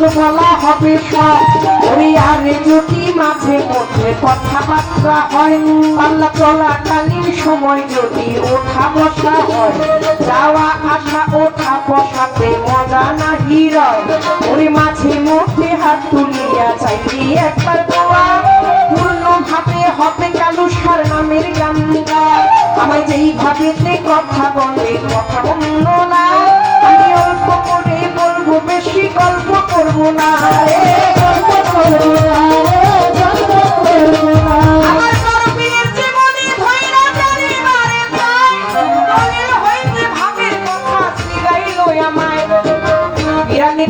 বলা হবে ওরে যদি মাঝে মধ্যে কথাবার্তা হয় পাল্লা চলাকালীন সময় যদি ওঠা বসা হয় যাওয়া আসা ওঠা বসাতে মজা না হিরয় ওরে মাঝে মধ্যে হাত তুলিয়া চাইলি একবার গোয়া পূর্ণ ভাবে হবে কালু সার নামের গান আমায় যেই ভাবেতে কথা বলে, কথা বন্ধ না।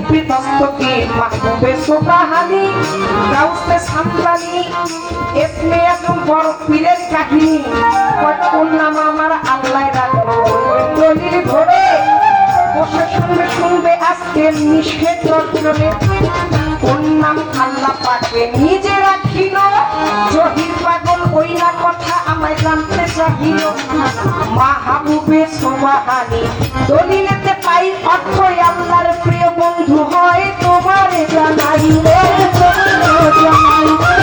পিতস্তকে মাহবুবে সোকাহানি গাউসে সামলানি এসমে একদম বড় পীরের কাহিনী। কতক্ষণ নাম আমার আল্লাহ রাখল। দলিল আজকে নিষেধ রচনে নাম আল্লাহ পাকে। নিজে রাখিল জহির পাগল ওই না কথা আমায় জানতে চাহিল মাহাবুবে সোমাহানি দলিলেতে পাই অর্থ আল্লাহর প্রিয় বন্ধু হয়, তোমার জানাই জানাই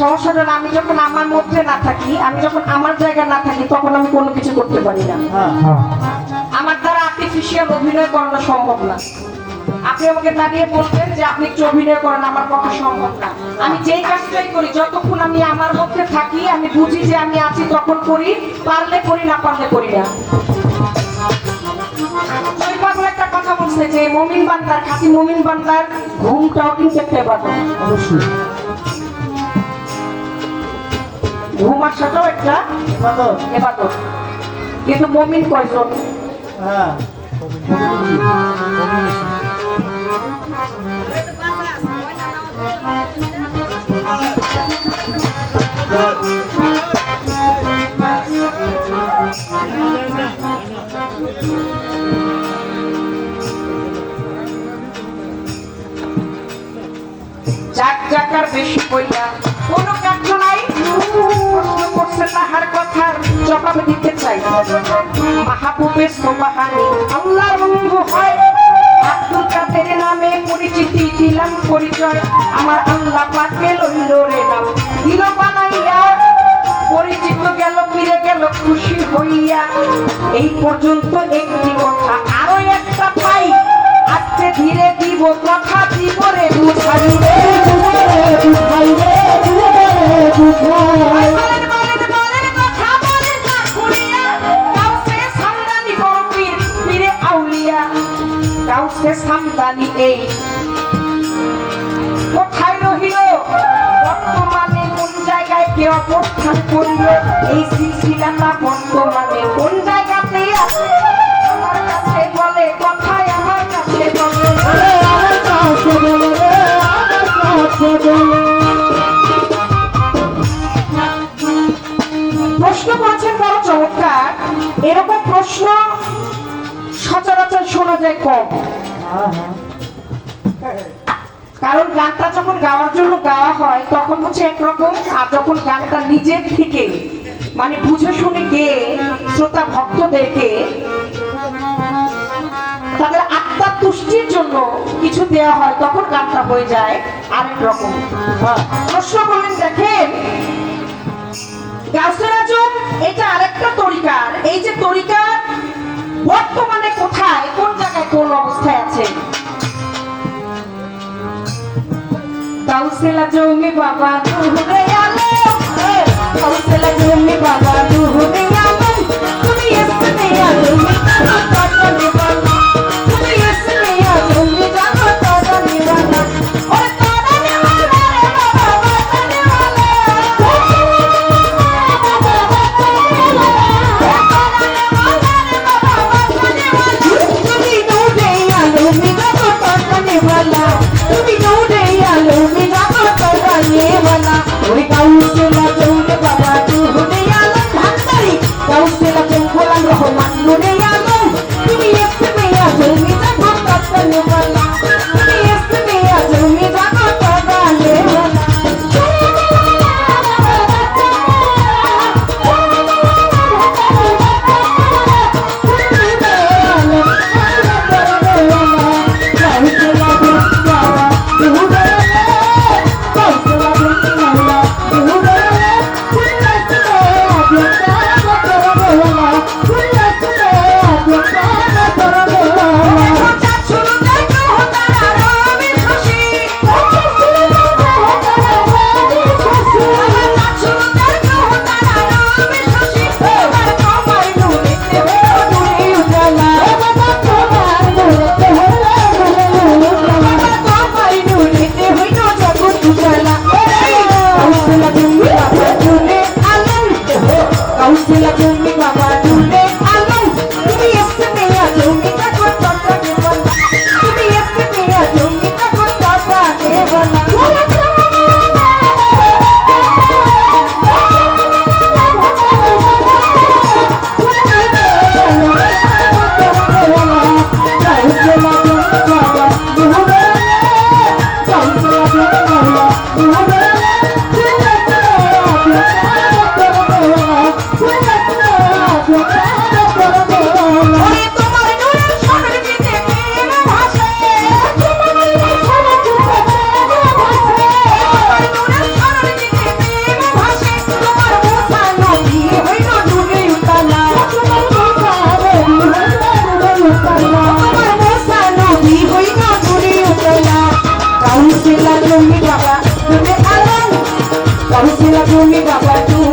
সমস্যাটা আমি যখন আমার মধ্যে না থাকি আমি যখন আমার জায়গায় না থাকি তখন আমি কোনো কিছু করতে পারি না। আমার দ্বারা আর্টিফিশিয়াল অভিনয় করানো সম্ভব না। আপনি আমাকে দাঁড়িয়ে বলবেন যে আপনি একটু অভিনয় করেন আমার পক্ষে সম্ভব না। আমি যেই কাজটাই করি যতক্ষণ আমি আমার মধ্যে থাকি আমি বুঝি যে আমি আছি তখন করি পারলে করি না পারলে করি না। একটা কথা বলছে যে মমিন বান্দার খাঁটি মমিন বান্দার ঘুমটাও কিন্তু একটা এবাদত অবশ্যই। ঘুম আসাটাও একটা এবাদত কিন্তু মমিন কয়জন? হ্যাঁ। যাক যাকার বেশি কইয়া কোনো কার্য নাই। দিতে চাই। মাহবুবের সোবাহানি, আল্লাহর বন্ধু হয়। আব্দুল নামে পরিচিতি দিলাম পরিচয়। আমার আল্লাহ পাকে লইল রে নাম। পরিচিত গেল, ফিরে গেল, খুশি হইয়া। এই পর্যন্ত একটি কথা, আরও একটা পাই। আজকে ধীরে দিব কথা দিব অবস্থান করিল এই সিলসিলাটা বর্তমানে কোন জায়গাতে আছে আমার আমার কাছে বলে আমার কাছে বলে এরকম প্রশ্ন সচরাচর শোনা যায় কম। কারণ গানটা যখন গাওয়ার জন্য গাওয়া হয়, তখন হচ্ছে একরকম, আর যখন গানটা নিজের থেকে মানে বুঝে শুনে গেয়ে শ্রোতা ভক্তদেরকে, তাদের আত্মার তুষ্টির জন্য কিছু দেওয়া হয়, তখন গানটা হয়ে যায় আরেক রকম। প্রশ্ন করলেন, দেখেন গাছের আজম এটা আরেকটা তরিকার। এই যে তরিকার, বর্তমানে কোথায়, কোন জায়গায় কোন অবস্থায় हौसला जो में बाबा तू हो गया हौसला जो में बाबा तू हो ওরে কাউন্সিলর তুমি বাবা তুমি